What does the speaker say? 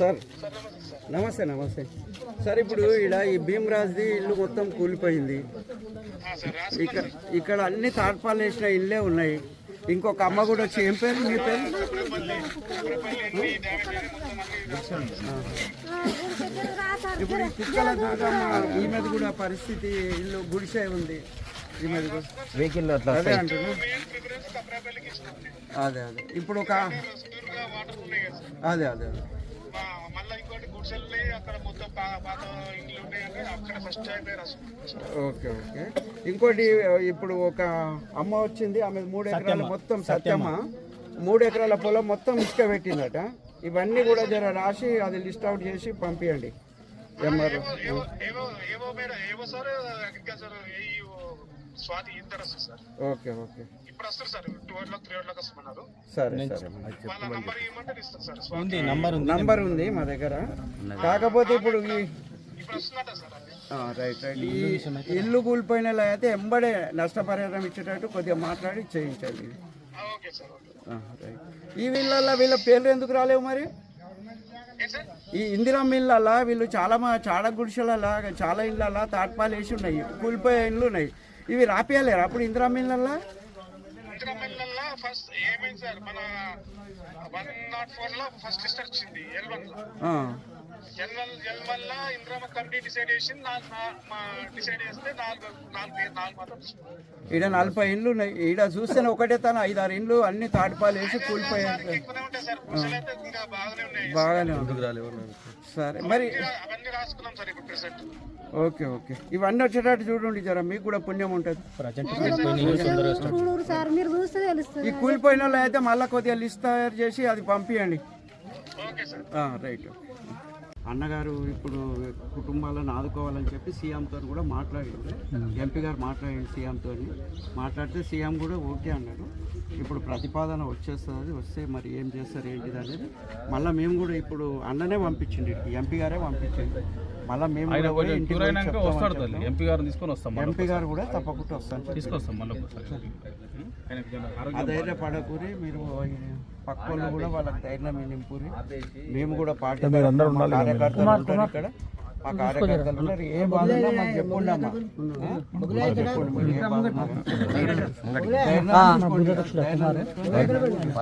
Sir నమస్తే నమస్తే. Sir ఇప్పుడు ఇక్కడ ఈ భీమరాజ్ది ఇల్లు మొత్తం కూలిపోయింది. ఇక్కడ ఇక్కడ అన్ని తాడ్పాలు వేసిన ఇల్లే ఉన్నాయి. ఇంకొక అమ్మ కూడా వచ్చి ఏం పేరు మీ పేరు? ఇప్పుడు ఈ కుక్కల దుర్గమ్మ ఈ మీద కూడా పరిస్థితి ఇల్లు గుడిసే ఉంది. ఈ మీద కూడా. వెహికల్ అదే అదే అదే. ఇప్పుడు ఒక అదే అదే అదే మళ్ళీ ఇంకోటి గుడిసెల్ని అక్కడ మొత్తం పా- పాత ఇండ్లు ఉన్నాయంటే అక్కడ ఫస్ట్ అయిపోయారు అసలు ఓకే ఓకే. ఇంకోటి ఇప్పుడు ఒక అమ్మ వచ్చింది ఆమె మూడు ఎకరాల మొత్తం సత్యమ్మ. మూడు ఎకరాల పొలం మొత్తం ఇసుక పెట్టిందట. ఇవన్నీ కూడా జర రాసి అది లిస్ట్ అవుట్ చేసి పంపించండి ఎంఆర్ ఏవో ఏవో ఏవో మేడం ఏవో సార్ అగ్రికల్చర్ ఏఈఓ స్వాతి ఇద్దరు వస్తారు సార్. Okay okay. ఇప్పుడు వస్తారు sir two o'clock three o'clock వస్తున్నారు సరే. సరే వాళ్ళ నంబర్ ఇవ్వమంటే ఇస్తారు సార్ స్వాతి. ఉంది నంబర్ ఉంది. నంబర్ ఉంది మా దగ్గర. కాకపోతే ఇప్పుడు వస్తుందట సార్ రైట్ రైట్. ఈ ఇల్లు కూలిపోయిన అయితే ఎంబడే నష్టపరిహారం ఇచ్చేటట్టు కొద్దిగా మాట్లాడి ఓకే సార్ ఆ, రైట్. ఈ వీళ్ళల్లో వీళ్ళ పేర్లు ఎందుకు రాలేవు మరి? ఈ ఇందిరా మిల్లలా వీళ్ళు చాలా మా చాలా గుడిసెలలా చాలా ఇళ్ళలా తాట్పాలు వేసి ఉన్నాయి. కూలిపోయే ఇండ్లు ఉన్నాయి. ఇవి రాపియలేరు అప్పుడు ఇందిరా మిల్లలా ఇంద్రమిల్లల్లో ఫస్ట్ ఏమైంది సార్? మన వన్ నాట్ ఫోర్లో ఫస్ట్ లిస్ట్ వచ్చింది ఎల్ వన్ లో ఆ, ఎల్ వన్ ఎల్ వన్లో ఇంద్రమ కమిటీ డిసైడ్ మా డిసైడ్ చేస్తే నాలుగు నాలుగు పేరు నాలుగు మాత్రం వచ్చింది. ఈడ నలభై ఇండ్లు ఉన్నాయి. ఈడ చూస్తేనే ఒకటే తన. ఐదారు ఇండ్లు అన్ని తాటిపాలు వేసి కూలిపోయాయి బాగానే ఉంది సరే మరి ఓకే ఓకే. ఇవన్నీ వచ్చేటట్టు చూడండి జర మీకు కూడా పుణ్యం ఉంటుంది. చూడరు సార్. మీరు చూస్తే తెలుస్తుంది. ఈ కూలిపోయిన వాళ్ళు అయితే మళ్ళీ కొద్దిగా లిస్ట్ తయారు చేసి అది పంపించండి ఓకే సార్. ఆ, రైట్ అన్నగారు ఇప్పుడు కుటుంబాలను ఆదుకోవాలని చెప్పి సీఎంతో కూడా మాట్లాడింది. ఎంపీ గారు మాట్లాడింది సీఎంతో మాట్లాడితే సీఎం కూడా ఓకే అన్నాడు. ఇప్పుడు ప్రతిపాదన వచ్చేస్తుంది వస్తే మరి ఏం చేస్తారు ఏంటిది అనేది మళ్ళీ మేము కూడా ఇప్పుడు అన్ననే పంపించింది ఎంపీ గారే పంపించింది మళ్ళీ మేము. ఎంపీ గారిని తీసుకొని వస్తాం మళ్ళీ ఎంపీ గారు కూడా తప్పకుండా వస్తాను. తీసుకొస్తాం మళ్ళీ అధైర్య పడకూరి మీరు పక్క వాళ్ళు కూడా వాళ్ళకి ధైర్యం నింపురి. మేము కూడా పార్టీ కార్యకర్తలు ఉంటారు ఇక్కడ. మా కార్యకర్తలు ఉన్నారు. ఏ బాధ ఉన్నా మాకు చెప్పండి అమ్మా. ఆ? మాకు చెప్పండి